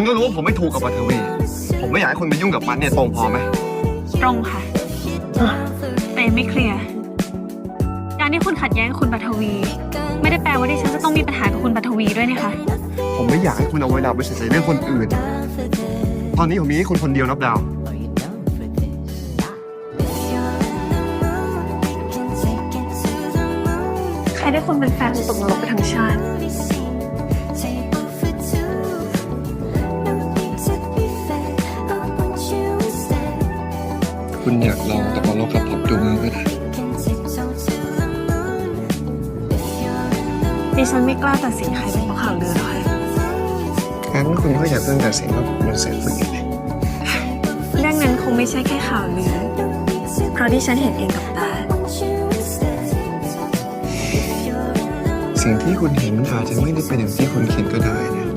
คุณก็รู้ว่าผมไม่ถูกกับปัทวี ผมไม่อยากให้คุณไปยุ่งกับมันเนี่ยตรงพอไหม ตรงค่ะ แต่ยังไม่เคลียร์การที่คุณขัดแย้งกับคุณปัทวี ไม่ได้แปลว่าดิฉันจะต้องมีปัญหากับคุณปัทวีด้วยนะคะ ผมไม่อยากให้คุณเอาเวลาไปใส่ใจเรื่องคนอื่น ตอนนี้ผมมีให้คุณคนเดียวนับดาว ใครได้คุณเป็นแฟนคงตกนรกไปทั้งชาติ คุณอยากลองตกนรกกับผมดูมือก็ได้ดิฉันไม่กล้าตัดสินใครเป็นเพราะข่าวลือหรอกค่ะงั้นคุณก็อย่าเพิ่งตัดสินว่าผมเป็นเศษผู้หญิงเลยเรื่องนั้นคงไม่ใช่แค่ข่าวลือเพราะดิฉันเห็นเองกับตา สิ่งที่คุณเห็นอาจจะไม่ได้เป็นอย่างที่คุณคิดก็ได้นะ